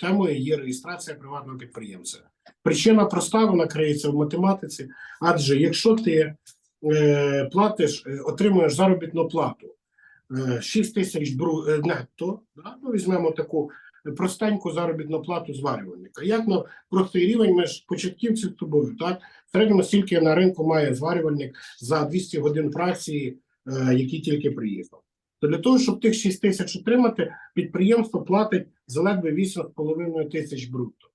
темою є реєстрація приватного підприємця. Причина проста, вона криється в математиці. Адже якщо ти е, платиш, е, отримуєш заробітну плату е, 6 тисяч бру, е, нетто, да? ну, візьмемо таку простеньку заробітну плату зварювальника. Як на простий рівень ми ж початківці тобою, так? В середньому стільки на ринку має зварювальник за 200 годин праці, е, який тільки приїхав. То для того, щоб тих 6 тисяч отримати, підприємство платить заледве 8,5 тисяч брутто.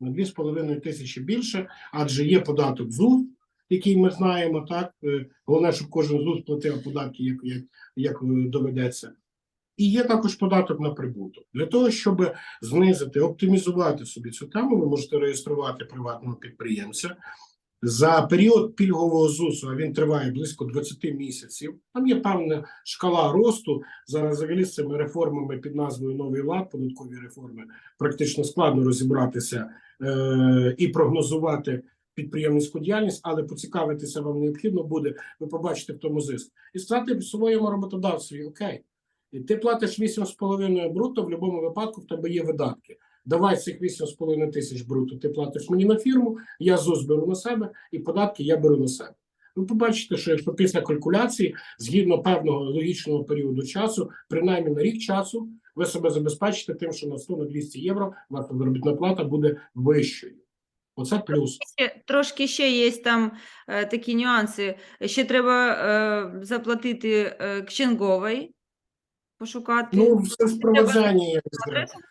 На 2,5 тисячі більше, адже є податок ЗУС, який ми знаємо, так. Е, Головне, щоб кожен ЗУС платив податки, як, як, як е, доведеться. І є також податок на прибуток. Для того, щоб знизити, оптимізувати собі цю тему, ви можете реєструвати приватного підприємця. За період пільгового ЗУСу, а він триває близько 20 місяців. Там є певна шкала росту. Зараз взагалі з цими реформами під назвою Новий лад, податкові реформи, практично складно розібратися е- і прогнозувати підприємницьку діяльність, але поцікавитися вам необхідно буде. Ви побачите в тому зиск і сказати своєму роботодавцеві: Окей, ти платиш 8,5 бруто, в будь-якому випадку в тебе є видатки. Давай цих 8,5 тисяч бруто ти платиш мені на фірму, я ЗУС беру на себе, і податки я беру на себе. Ви побачите, що якщо після калькуляції, згідно певного логічного періоду часу, принаймні на рік часу, ви себе забезпечите тим, що на 100 на 200 євро ваша заробітна плата буде вищою. Оце плюс. Ще, трошки ще є там е, такі нюанси. Ще треба е, заплатити е, кшенговий, пошукати. Ну, все впровадження. як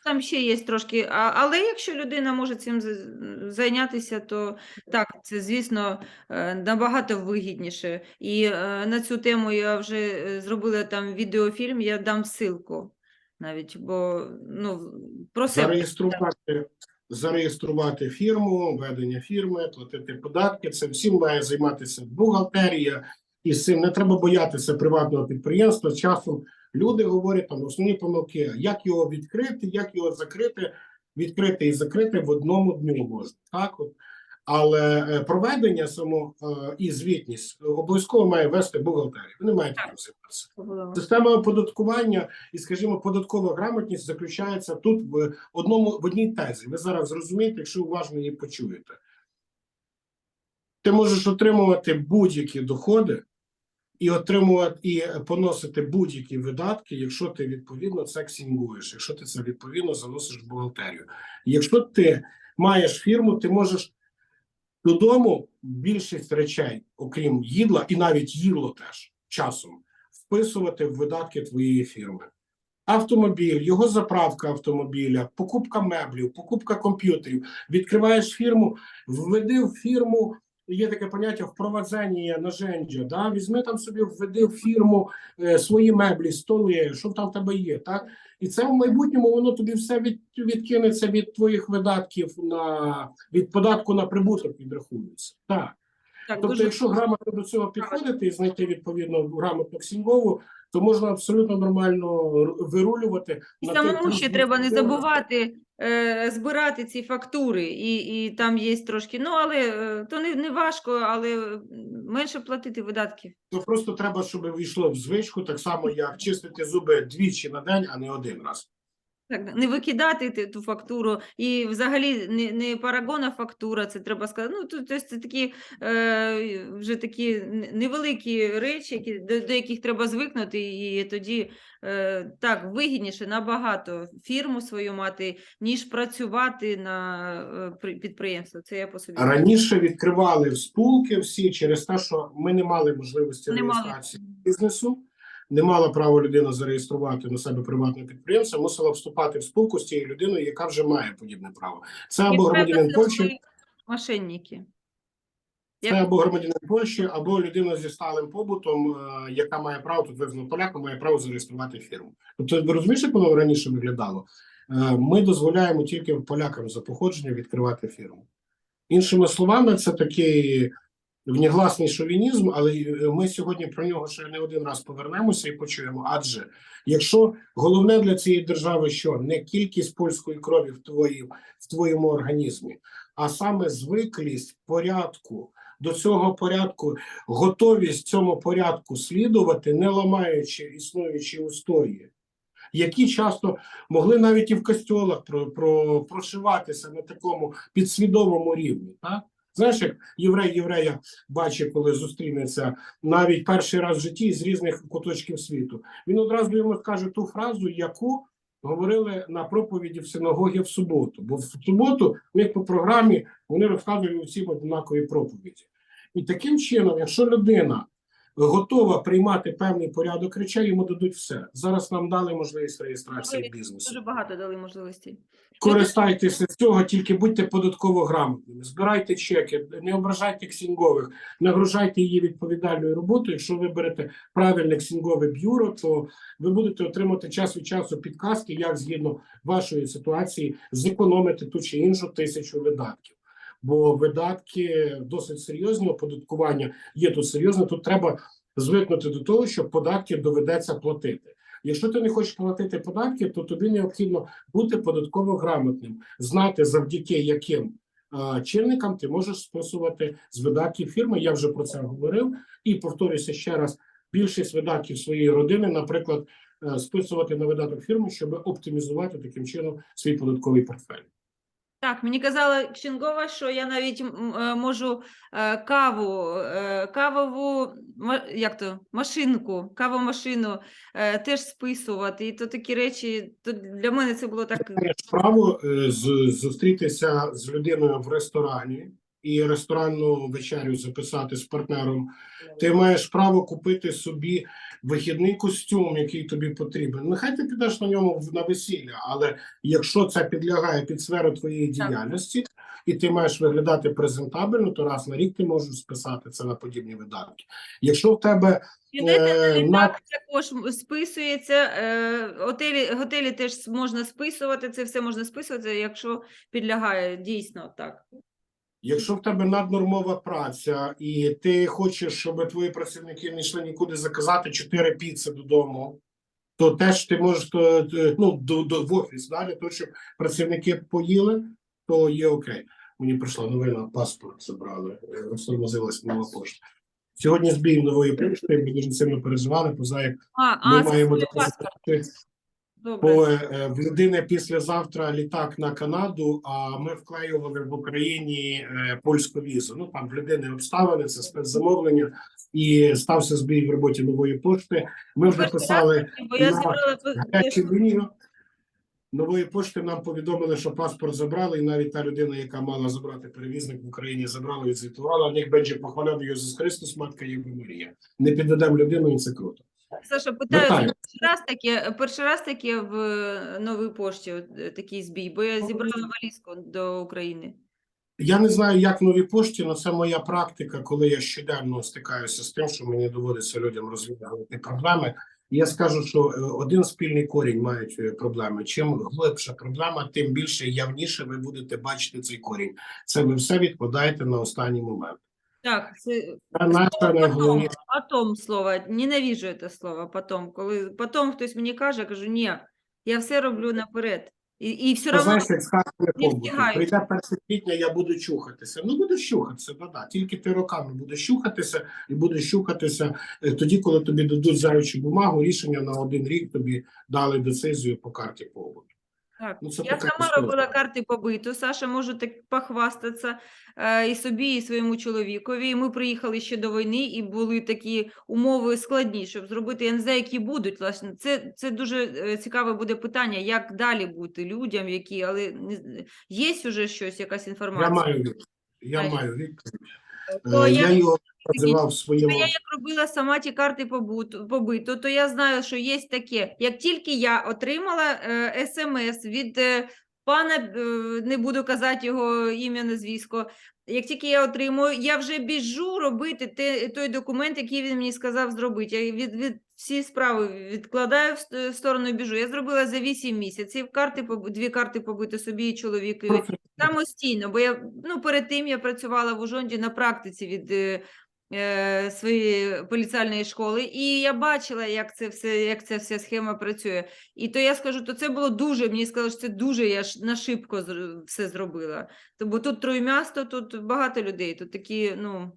Там ще є трошки, а, але якщо людина може цим зайнятися, то так, це, звісно, е, набагато вигідніше. І е, на цю тему я вже е, зробила там відеофільм, я дам ссылку навіть, бо ну, про себе. зареєструвати, зареєструвати фірму, ведення фірми, платити податки. Це всім має займатися бухгалтерія, і з цим не треба боятися приватного підприємства. Часом люди говорять там основні помилки, як його відкрити, як його закрити, відкрити і закрити в одному дню можна. Так, от. Але е, проведення само е, і звітність обов'язково має вести бухгалтерія. Ви не маєте Так. займатися. Система оподаткування і, скажімо, податкова грамотність заключається тут в одному в одній тезі. Ви зараз зрозумієте, якщо уважно її почуєте. Ти можеш отримувати будь-які доходи і отримувати і поносити будь-які видатки, якщо ти відповідно це ксінгуєш, якщо ти це відповідно заносиш в бухгалтерію. Якщо ти маєш фірму, ти можеш додому більшість речей, окрім їдла, і навіть їдло теж часом вписувати в видатки твоєї фірми. Автомобіль, його заправка автомобіля, покупка меблів, покупка комп'ютерів. Відкриваєш фірму, введи в фірму. Є таке поняття впровадження наженджа. Да? Візьми там собі, введи в фірму е, свої меблі, столи, що там в тебе є. Так? І це в майбутньому воно тобі все від, відкинеться від твоїх видатків на від податку на прибуток відрахується. Так. Так, Тобто, дуже якщо грамотно до цього підходити і знайти відповідно грамотну ксінгову, то можна абсолютно нормально вирулювати. І самому ще треба не забувати е, збирати ці фактури, і, і там є трошки, ну але е, то не, не важко, але менше платити видатків. То просто треба, щоб війшло в звичку, так само як чистити зуби двічі на день, а не один раз. Так, не викидати ти- ту фактуру, і взагалі не, не парагона фактура, це треба сказати. Ну, то, то це такі е, вже такі невеликі речі, які, до, до яких треба звикнути, і тоді е, так вигідніше набагато фірму свою мати, ніж працювати на е, при- підприємство. Це я по собі. Раніше відкривали в спулки всі через те, що ми не мали можливості Не мали. реєстрації бізнесу. Не мала права людина зареєструвати на себе приватне підприємство, мусила вступати в спілку з тією людиною, яка вже має подібне право. Це або громадянин Польщі, Мошенники. Це або громадянин Польщі, або людина зі сталим побутом, е, яка має право тут визнано поляка, має право зареєструвати фірму. Тобто, ви розумієте, як воно раніше виглядало? Е, Ми дозволяємо тільки полякам за походження відкривати фірму. Іншими словами, це такий внігласний шовінізм, але е, ми сьогодні про нього ще не один раз повернемося і почуємо. Адже якщо головне для цієї держави, що не кількість польської крові в твої, в твоєму організмі, а саме звиклість порядку до цього порядку, готовість цьому порядку слідувати, не ламаючи існуючі устої. які часто могли навіть і в костьолах про, про, прошиватися на такому підсвідомому рівні. Так? Знаєш, як єврей єврея бачить, коли зустрінеться навіть перший раз в житті з різних куточків світу, він одразу йому скаже ту фразу, яку говорили на проповіді в синагогі в суботу. Бо в суботу в них по програмі вони розказують усім однакові проповіді. І таким чином, якщо людина готова приймати певний порядок речей, йому дадуть все. Зараз нам дали можливість реєстрації бізнесу. Дуже багато дали можливостей. Користайтеся з цього, тільки будьте податково грамотними. Збирайте чеки, не ображайте ксінгових, нагружайте її відповідальною роботою. Якщо ви берете правильне ксінгове бюро, то ви будете отримати час від часу підказки, як згідно вашої ситуації зекономити ту чи іншу тисячу видатків. Бо видатки досить серйозні, оподаткування є тут серйозне. Тут треба звикнути до того, що податки доведеться платити. Якщо ти не хочеш платити податки, то тобі необхідно бути податково грамотним, знати завдяки яким чинникам ти можеш списувати з видатків фірми. Я вже про це говорив і повторюся ще раз: більшість видатків своєї родини, наприклад, е, списувати на видаток фірми, щоб оптимізувати таким чином свій податковий портфель. Так, мені казала Кшенгова, що я навіть е, можу е, каву, е, кавову як то, машинку, кавомашину теж списувати. І то такі речі, то для мене це було так. право е, зустрітися з людиною в ресторані і ресторанну вечерю записати з партнером. Ти маєш право купити собі вихідний костюм, який тобі потрібен. Нехай ти підеш на ньому на весілля, але якщо це підлягає під сферу твоєї Так. діяльності, і ти маєш виглядати презентабельно, то раз на рік ти можеш списати це на подібні видатки. Якщо в тебе Білети на Е, літак також списується. Е, готелі, готелі теж можна списувати. Це все можна списувати, якщо підлягає дійсно так. Якщо в тебе наднормова праця, і ти хочеш, щоб твої працівники не йшли нікуди заказати 4 піци додому, то теж ти можеш то, ну, до, до, в офіс далі, то щоб працівники поїли, то є окей. Мені прийшла новина, паспорт забрали, е, розтормозилася нова пошта. Сьогодні збій нової пошти, ми дуже сильно переживали, поза як А, ми а маємо доказати. Добре. Бо е, в людини післязавтра літак на Канаду, а ми вклеювали в Україні е, польську візу. Ну там в людини обставини, це спецзамовлення, і стався збій в роботі нової пошти. Ми вже писали Бо я зібрала. Нової пошти нам повідомили, що паспорт забрали, і навіть та людина, яка мала забрати перевізник в Україні, забрала і звітувала. Них Бенджі похваляв Ісус Христос, матка Єва Марія. Не піддадемо людину, і це круто. Саша, питаю, Вітаю. перший раз таке, перший раз таке в е, новій пошті от, е, такий збій, бо я зібрала валізку до України. Я не знаю, як в новій пошті, але це моя практика, коли я щоденно стикаюся з тим, що мені доводиться людям розв'язувати проблеми. І Я скажу, що е, один спільний корінь мають проблеми. Чим глибша проблема, тим більше явніше ви будете бачити цей корінь. Це ви все відкладаєте на останній момент. Так, це наше потом, найголовніше. потом слово, ненавижу це слово, потом. Коли потом хтось мені каже, я кажу, ні, я все роблю наперед. І, і все Ти одно знаєш, як сказати не побуту. Прийде 1 квітня, я буду чухатися. Ну будеш чухатися, да, да. Тільки ти роками будеш чухатися і будеш чухатися е, тоді, коли тобі дадуть заючу бумагу, рішення на один рік тобі дали децизію по карті побуту. Так, Ну, це я сама історія. робила карти побиту. Саша можу так похвастатися е, і собі, і своєму чоловікові. І ми приїхали ще до війни, і були такі умови складні, щоб зробити. Я не знаю, які будуть. Власне, це, це дуже е, цікаве буде питання, як далі бути людям, які, але є вже щось, якась Я інформація. маю. Я Знаєш, маю відповідь. То Е, я- Я його називав в своєму. Я як робила сама ті карти побуту, побиту, то я знаю, що є таке. Як тільки я отримала е, смс від е, пана, е, не буду казати його ім'я на як тільки я отримую, я вже біжу робити те, той документ, який він мені сказав зробити. Я від, від всі справи відкладаю в сторону біжу. Я зробила за 8 місяців карти, дві карти побити собі і чоловікові самостійно, бо я ну перед тим я працювала в Ужонді на практиці від е, е, своєї поліціальної школи, і я бачила, як це все, як ця вся схема працює. І то я скажу, то це було дуже. Мені сказали, що це дуже я ж на шибко все зробила. То, бо тут троємісто, тут багато людей, тут такі, ну.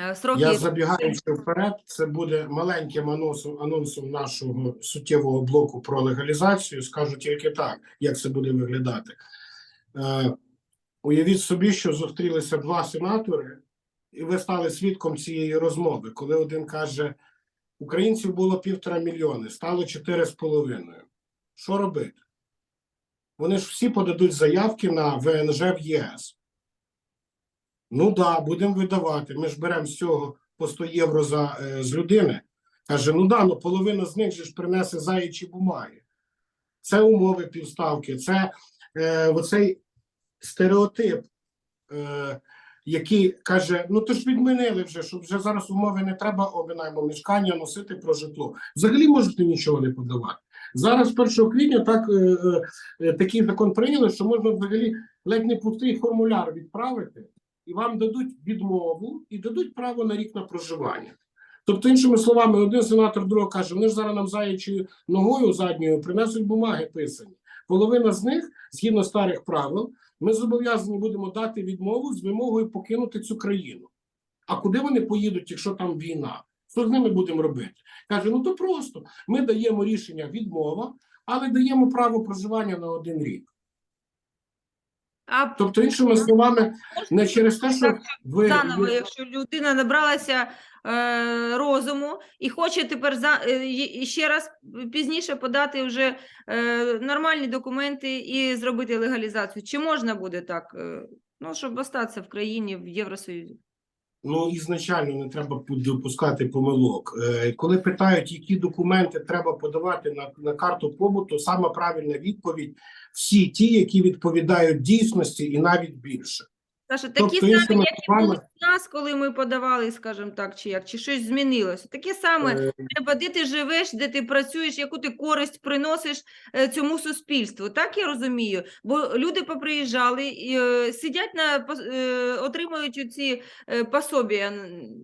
Е, Сроки Я забігаючи вперед, це буде маленьким анонсом, анонсом нашого суттєвого блоку про легалізацію. Скажу тільки так, як це буде виглядати. Е, уявіть собі, що зустрілися два сенатори, і ви стали свідком цієї розмови, коли один каже: українців було півтора мільйони, стало чотири з половиною. Що робити? Вони ж всі подадуть заявки на ВНЖ в ЄС. Ну да, будемо видавати. Ми ж беремо з цього по 100 євро за, е, з людини. Каже: ну да, ну половина з них же ж принесе заячі бумаги. Це умови півставки, це е, оцей стереотип, е, який каже: ну то ж відмінили вже, що вже зараз умови не треба обинаймо мешкання носити про житло. Взагалі можете нічого не подавати. Зараз, 1 квітня, так е, е, такий закон прийняли, що можна взагалі ледь не пустий формуляр відправити, і вам дадуть відмову і дадуть право на рік на проживання. Тобто, іншими словами, один сенатор другого каже: вони ж зараз нам заячою ногою задньою принесуть бумаги писані. Половина з них, згідно старих правил, ми зобов'язані будемо дати відмову з вимогою покинути цю країну. А куди вони поїдуть, якщо там війна? Що з ними будемо робити? Каже: ну то просто ми даємо рішення відмова, але даємо право проживання на один рік. А Тобто, іншими словами, не через те, що ви заново, якщо людина набралася е, розуму і хоче тепер за е, ще раз пізніше подати вже е, нормальні документи і зробити легалізацію. Чи можна буде так? е, Ну, щоб остатися в країні в Євросоюзі. Ну, ізначально не треба допускати помилок. Е, Коли питають, які документи треба подавати на, на карту побуту, саме правильна відповідь всі ті, які відповідають дійсності, і навіть більше. Саша, такі Тобто, самі, як і були в нас, коли ми подавали, скажімо так, чи як, чи щось змінилося. Таке саме Е, треба, де ти живеш, де ти працюєш, яку ти користь приносиш е, цьому суспільству. Так я розумію. Бо люди поприїжджали, і, е, сидять на отримують ці пособія.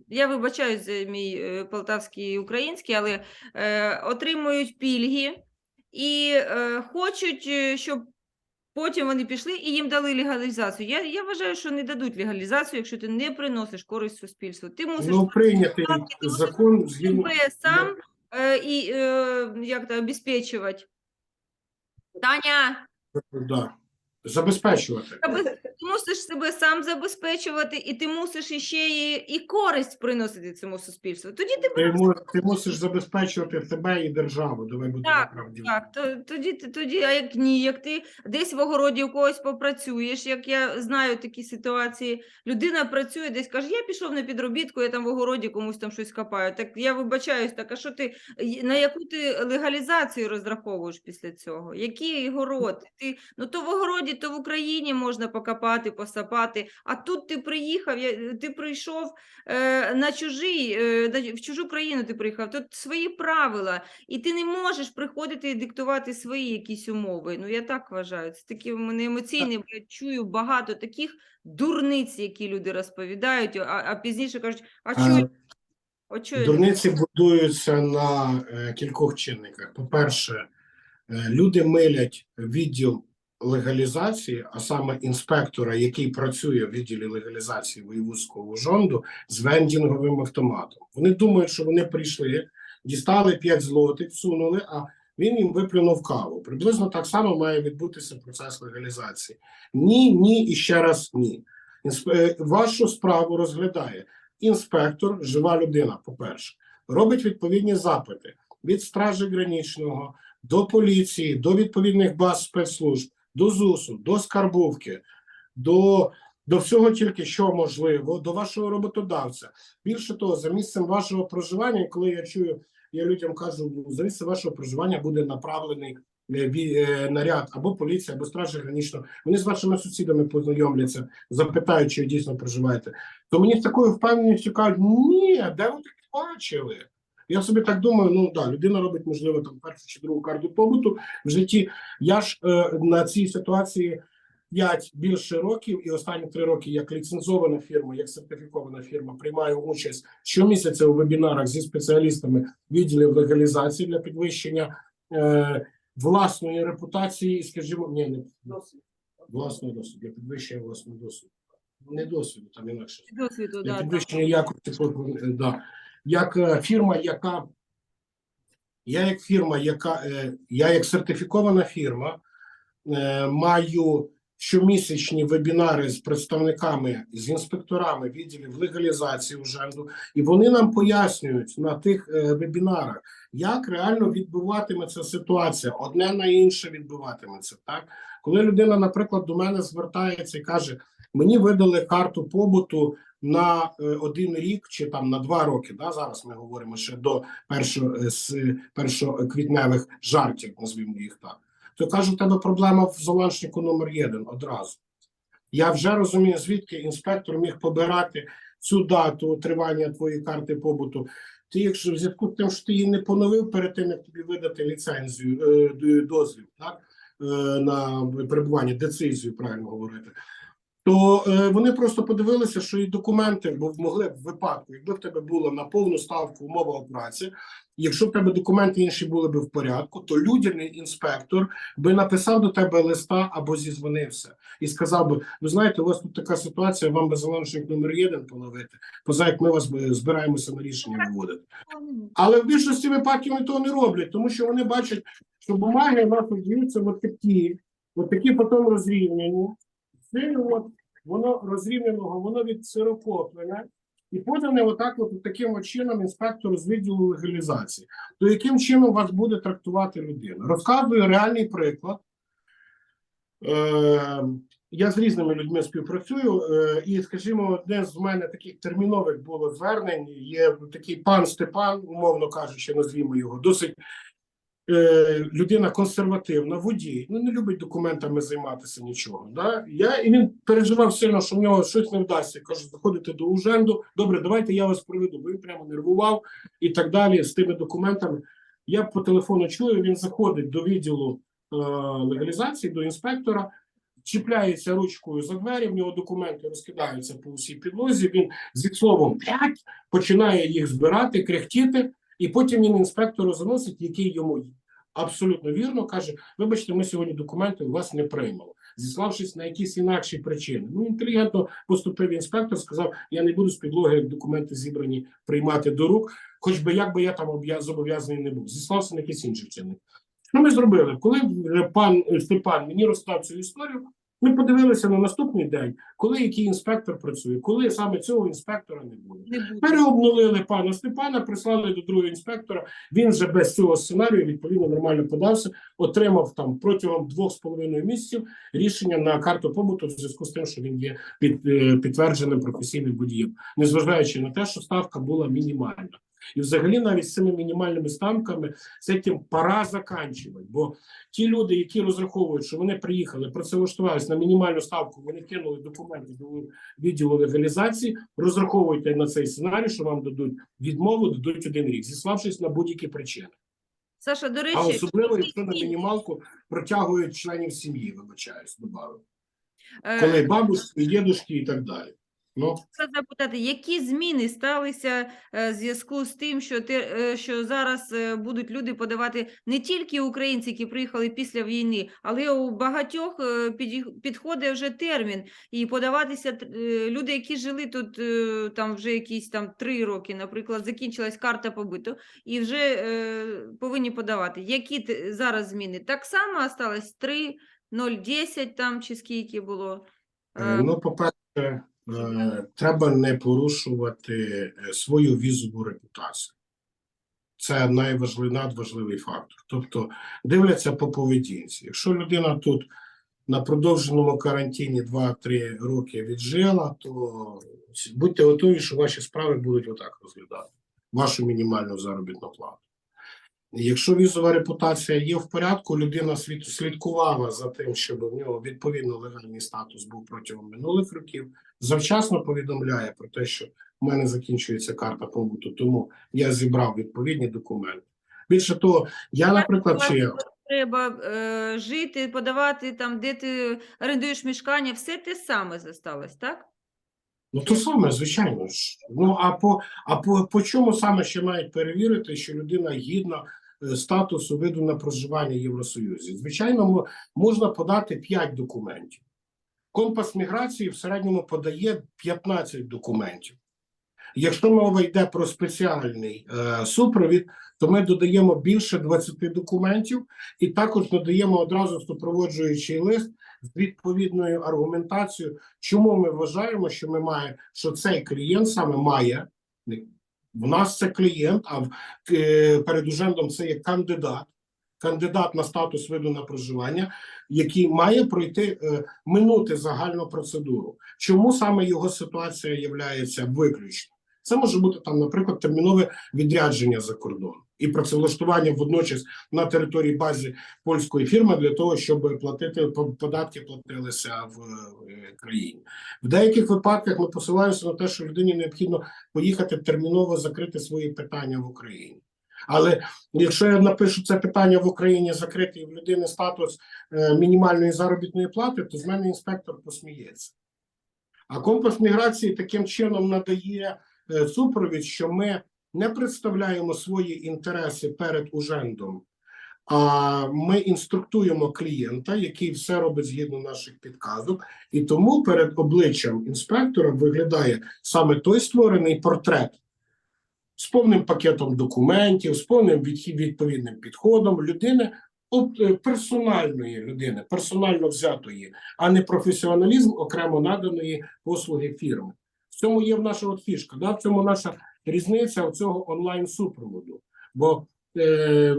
Я вибачаюсь за мій полтавський український, але отримують пільги і е, хочуть, е, щоб. Потім вони пішли і їм дали легалізацію. Я, я вважаю, що не дадуть легалізацію, якщо ти не приносиш користь суспільству. Ти мусиш Ну, прийняти ти мусиш закон себе сам е, і е, як то обезпечувати. Таня, да, забезпечувати. ти мусиш себе сам забезпечувати, і ти мусиш іще і, і користь приносити цьому суспільству. Тоді ти Ти, му- ти мусиш забезпечувати себе і державу. Давай будемо Так, правді. Так, то, тоді, ти- тоді, а як ні, як ти десь в огороді у когось попрацюєш, як я знаю такі ситуації, людина працює десь каже, я пішов на підробітку, я там в огороді комусь там щось копаю. Так я вибачаюсь, так а що ти й- на яку ти легалізацію розраховуєш після цього? Який город? Ти ну то в огороді, то в Україні можна покопати, посапати. А тут ти приїхав, ти прийшов е, на чужий, е, в чужу країну ти приїхав. Тут свої правила. І ти не можеш приходити і диктувати свої якісь умови. Ну, я так вважаю. Це такі в мене емоційні, бо я чую багато таких дурниць, які люди розповідають, а, а пізніше кажуть, а чого? Дурниці будуються на е, кількох чинниках. По-перше, е, люди милять відділ легалізації, а саме інспектора, який працює в відділі легалізації воєвудського ужонду, з вендінговим автоматом. Вони думають, що вони прийшли, дістали 5 злотих, всунули, а він їм виплюнув каву. Приблизно так само має відбутися процес легалізації. Ні, ні і ще раз ні. Інсп... е, Вашу справу розглядає інспектор, жива людина, по-перше, робить відповідні запити від стражі граничного до поліції, до відповідних баз спецслужб, до ЗУСу, до скарбовки, до, до всього тільки що можливо, до вашого роботодавця. Більше того, за місцем вашого проживання, коли я чую, я людям кажу, «Ну, за місцем вашого проживання буде направлений е, е, наряд або поліція, або стражі граничного. Вони з вашими сусідами познайомляться, запитають, чи ви дійсно проживаєте то мені з такою впевненістю кажуть, ні, де ви таке бачили? Я собі так думаю, ну да, людина робить, можливо, там першу чи другу карту побуту в житті. Я ж е, на цій ситуації 5 більше років, і останні 3 роки як ліцензована фірма, як сертифікована фірма, приймаю участь щомісяця у вебінарах зі спеціалістами відділів легалізації для підвищення е, власної репутації, скажімо, ні, не власного досвіду, для підвищення власного досвіду. не досвіду, там інакше. Досвіду, Для да, підвищення якості послуг, е, да. Як е, фірма, яка я як фірма, яка е, я як сертифікована фірма е, маю щомісячні вебінари з представниками, з інспекторами відділів легалізації уженду, і вони нам пояснюють на тих вебінарах, як реально відбуватиметься ситуація, одне на інше відбуватиметься. Так, коли людина, наприклад, до мене звертається і каже: мені видали карту побуту на е, один рік чи там на два роки. Да, зараз ми говоримо ще до першого е, з першоквітневих жартів, назвімо їх так. То кажу, в тебе проблема в заланчнику номер 1 одразу. Я вже розумію, звідки інспектор міг побирати цю дату тривання твоєї карти побуту. Ти, якщо в зв'язку тим, що ти її не поновив перед тим, як тобі видати ліцензію, е, дозвіл, так, е, на перебування, децизію, правильно говорити, то е, вони просто подивилися, що і документи, бо могли б в випадку, якби в тебе було на повну ставку умова праці, якщо в тебе документи інші були б в порядку, то людяний інспектор би написав до тебе листа або зізвонився і сказав би: ви знаєте, у вас тут така ситуація, вам би залишник номер 1 поновити, поза як ми вас би збираємося на рішення виводити. Але в більшості випадків вони того не роблять, тому що вони бачать, що бумаги у нас даються от такі, от такі потім розрівняні. Це от воно розрівняного, воно відсирокоплене і подане отак, от таким чином інспектору з відділу легалізації. То яким чином вас буде трактувати людина? Розказую реальний приклад. Е, я з різними людьми співпрацюю, е, і, скажімо, одне з мене таких термінових було звернень. Є такий пан Степан, умовно кажучи, назвімо його, досить людина консервативна, водій, ну не любить документами займатися нічого. Да? Я, і він переживав сильно, що в нього щось не вдасться. Кажу, заходите до Уженду, добре, давайте я вас приведу, бо він прямо нервував і так далі з тими документами. Я по телефону чую, він заходить до відділу е, легалізації, до інспектора, чіпляється ручкою за двері, в нього документи розкидаються по усій підлозі. Він зі словом «блядь» починає їх збирати, кряхтіти, і потім він інспектору заносить, який йому абсолютно вірно каже: Вибачте, ми сьогодні документи у вас не приймемо, зіславшись на якісь інакші причини. Ну інтелігентно поступив інспектор, сказав: Я не буду з підлоги як документи зібрані приймати до рук, хоч би як би я там зобов'язаний не був. Зіслався на якісь інші вчинки. Що ми зробили? Коли е, пан е, Степан мені розстав цю історію, ми подивилися на наступний день, коли який інспектор працює, коли саме цього інспектора не буде. Не буде. Переобнулили пана Степана, прислали до другого інспектора. Він вже без цього сценарію відповідно нормально подався, отримав там протягом двох з половиною місяців рішення на карту побуту в зв'язку з тим, що він є під, е, підтвердженим професійним водієм, незважаючи на те, що ставка була мінімальна. І взагалі навіть з цими мінімальними ставками з цим пора заканчувати. Бо ті люди, які розраховують, що вони приїхали, працевлаштувалися на мінімальну ставку, вони кинули документи до відділу легалізації, розраховуйте на цей сценарій, що вам дадуть відмову, дадуть один рік, зіславшись на будь-які причини. Саша, до речі, А особливо, якщо на мінімалку протягують членів сім'ї, вибачаюсь, добавив. е, Коли бабушки, дідушки і так далі. Ну, Хочу запитати, які зміни сталися е, в зв'язку з тим, що ти е, що зараз е, будуть люди подавати не тільки українці, які приїхали після війни, але у багатьох е, піді- підходить вже термін і подаватися т- е, люди, які жили тут е, там вже якісь там три роки, наприклад, закінчилась карта побиту, і вже е, повинні подавати. Які т- зараз зміни? Так само осталось 3, 0,10 там чи скільки було? е, ну по-перше, е, треба не порушувати е, свою візову репутацію. Це найважливий, надважливий фактор. Тобто дивляться по поведінці. Якщо людина тут на продовженому карантині 2-3 роки віджила, то будьте готові, що ваші справи будуть отак розглядати, вашу мінімальну заробітну плату. Якщо візова репутація є в порядку, людина слідкувала за тим, щоб в нього відповідно легальний статус був протягом минулих років, завчасно повідомляє про те, що в мене закінчується карта побуту, тому я зібрав відповідні документи. Більше того, я, наприклад, чи я Треба е, жити, подавати там, де ти орендуєш мішкання, все те саме зосталось, так? Ну, то саме, звичайно ж. Ну, а по, а по, по чому саме ще мають перевірити, що людина гідна статусу виду на проживання в Євросоюзі? Звичайно, можна подати 5 документів. Компас міграції в середньому подає 15 документів. Якщо мова йде про спеціальний е, супровід, то ми додаємо більше 20 документів і також додаємо одразу супроводжуючий лист з відповідною аргументацією, чому ми вважаємо, що ми має, що цей клієнт саме має. В нас це клієнт, а е, перед ужендом це є кандидат, кандидат на статус виду на проживання, який має пройти е, минути загальну процедуру. Чому саме його ситуація є виключно? Це може бути там, наприклад, термінове відрядження за кордон і працевлаштування водночас на території бази польської фірми для того, щоб платити податки платилися в е, країні. В деяких випадках ми посилаємося на те, що людині необхідно поїхати терміново закрити свої питання в Україні. Але якщо я напишу це питання в Україні закрити і в людини статус е, мінімальної заробітної плати, то з мене інспектор посміється. А компас міграції таким чином надає супровід, що ми не представляємо свої інтереси перед ужендом, а ми інструктуємо клієнта, який все робить згідно наших підказок, і тому перед обличчям інспектора виглядає саме той створений портрет з повним пакетом документів, з повним відповідним підходом людини, е, персональної людини, персонально взятої, а не професіоналізм окремо наданої послуги фірми. В цьому є в наша от фішка, да? в цьому наша різниця цього онлайн супроводу. Бо е,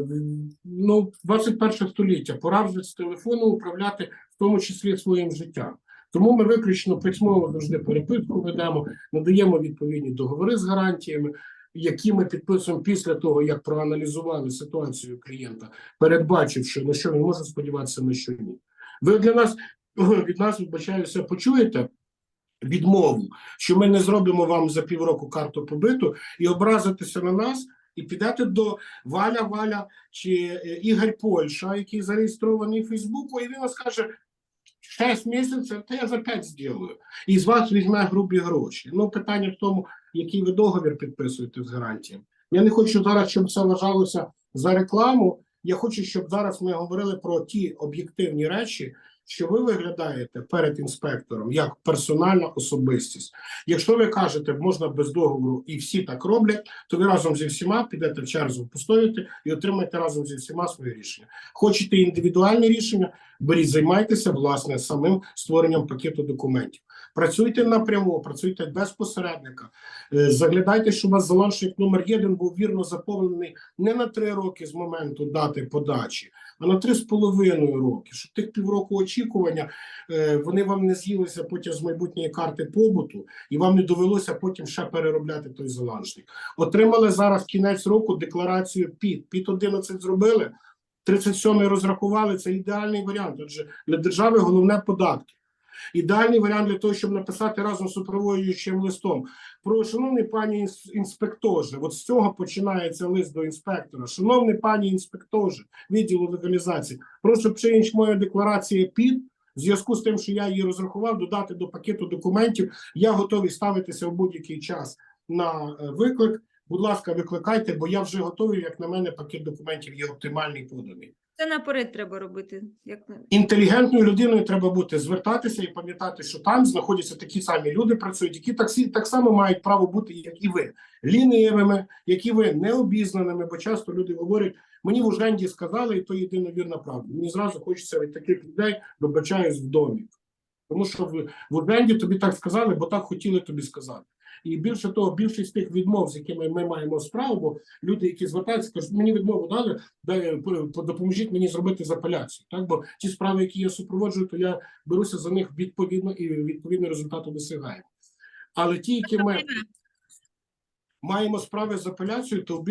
ну, 21 століття пора вже з телефону управляти в тому числі своїм життям. Тому ми виключно письмово завжди переписку ведемо, надаємо відповідні договори з гарантіями, які ми підписуємо після того, як проаналізували ситуацію клієнта, передбачивши на що він може сподіватися, на що ні. Ви для нас від нас вибачаюся, почуєте відмову, що ми не зробимо вам за півроку карту побиту і образитися на нас. І підете до Валя Валя чи е, Ігор Польша, який зареєстрований в Фейсбуку, і він нам скаже: 6 місяців, то я за 5 зроблю. І з вас візьме грубі гроші. Ну, питання в тому, який ви договір підписуєте з гарантієм. Я не хочу зараз, щоб це вважалося за рекламу. Я хочу, щоб зараз ми говорили про ті об'єктивні речі, що ви виглядаєте перед інспектором як персональна особистість. Якщо ви кажете, можна без договору і всі так роблять, то ви разом зі всіма підете в чергу, постоїте і отримаєте разом зі всіма своє рішення. Хочете індивідуальні рішення, беріть, займайтеся власне самим створенням пакету документів. Працюйте напряму, працюйте без посередника. Е, Заглядайте, щоб у вас залишник номер 1 був вірно заповнений не на три роки з моменту дати подачі, а на три з половиною роки. Щоб тих півроку очікування е, вони вам не з'їлися потім з майбутньої карти побуту, і вам не довелося потім ще переробляти той залишник. Отримали зараз кінець року декларацію ПІТ. ПІТ 11 зробили. 37-й розрахували це ідеальний варіант. Отже, для держави головне податки. Ідеальний варіант для того, щоб написати разом з супроводжуючим листом. Про шановний пані інс- інспекторже, от з цього починається лист до інспектора. Шановний пані інспекторже, відділу легалізації, прошу прийняти мою декларацію під. В зв'язку з тим, що я її розрахував, додати до пакету документів, я готовий ставитися в будь-який час на е, виклик. Будь ласка, викликайте, бо я вже готовий. Як на мене, пакет документів є оптимальний поданий. Це наперед треба робити. Як... Інтелігентною людиною треба бути звертатися і пам'ятати, що там знаходяться такі самі люди, працюють, які таксі так само мають право бути, як і ви, лінивими, як і ви необізнаними, бо часто люди говорять, мені в Ужгенді сказали, і то єдина вірна правда. Мені зразу хочеться від таких людей вибачаюсь в домі. Тому що в, в Ужгенді тобі так сказали, бо так хотіли тобі сказати. І більше того, більшість тих відмов, з якими ми маємо справу, бо люди, які звертаються, кажуть, мені відмову дали, дай, по- допоможіть мені зробити з апеляцію. Так, бо ті справи, які я супроводжую, то я беруся за них відповідно і відповідний результату досягаємо. Але ті, які ми маємо справи з апеляцією, то